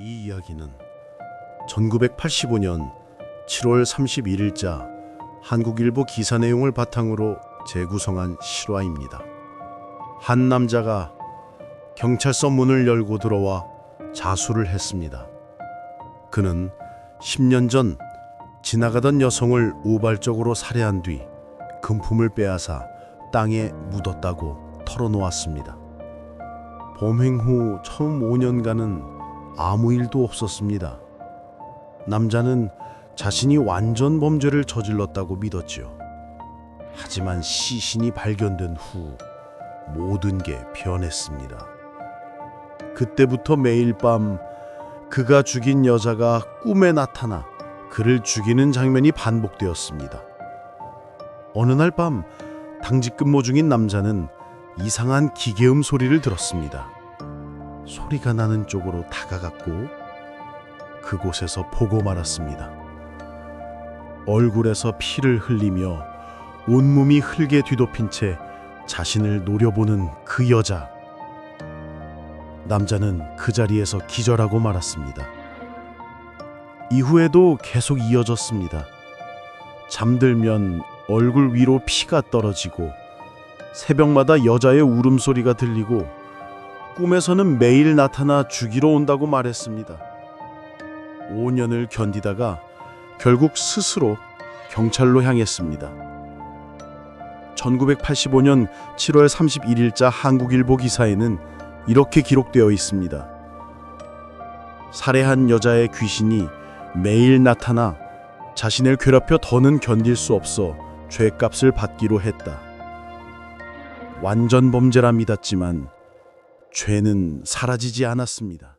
이 이야기는 1985년 7월 31일자 한국일보 기사 내용을 바탕으로 재구성한 실화입니다. 한 남자가 경찰서 문을 열고 들어와 자수를 했습니다. 그는 10년 전 지나가던 여성을 우발적으로 살해한 뒤 금품을 빼앗아 땅에 묻었다고 털어놓았습니다. 범행 후 처음 5년간은 아무 일도 없었습니다. 남자는 자신이 완전 범죄를 저질렀다고 믿었지요. 하지만 시신이 발견된 후 모든 게 변했습니다. 그때부터 매일 밤 그가 죽인 여자가 꿈에 나타나 그를 죽이는 장면이 반복되었습니다. 어느 날 밤 당직 근무 중인 남자는 이상한 기계음 소리를 들었습니다. 소리가 나는 쪽으로 다가갔고 그곳에서 보고 말았습니다. 얼굴에서 피를 흘리며 온몸이 흙에 뒤덮인 채 자신을 노려보는 그 여자. 남자는 그 자리에서 기절하고 말았습니다. 이후에도 계속 이어졌습니다. 잠들면 얼굴 위로 피가 떨어지고 새벽마다 여자의 울음소리가 들리고 꿈에서는 매일 나타나 죽이러 온다고 말했습니다. 5년을 견디다가 결국 스스로 경찰로 향했습니다. 1985년 7월 31일자 한국일보 기사에는 이렇게 기록되어 있습니다. 살해한 여자의 귀신이 매일 나타나 자신을 괴롭혀 더는 견딜 수 없어 죄값을 받기로 했다. 완전 범죄라 믿었지만 죄는 사라지지 않았습니다.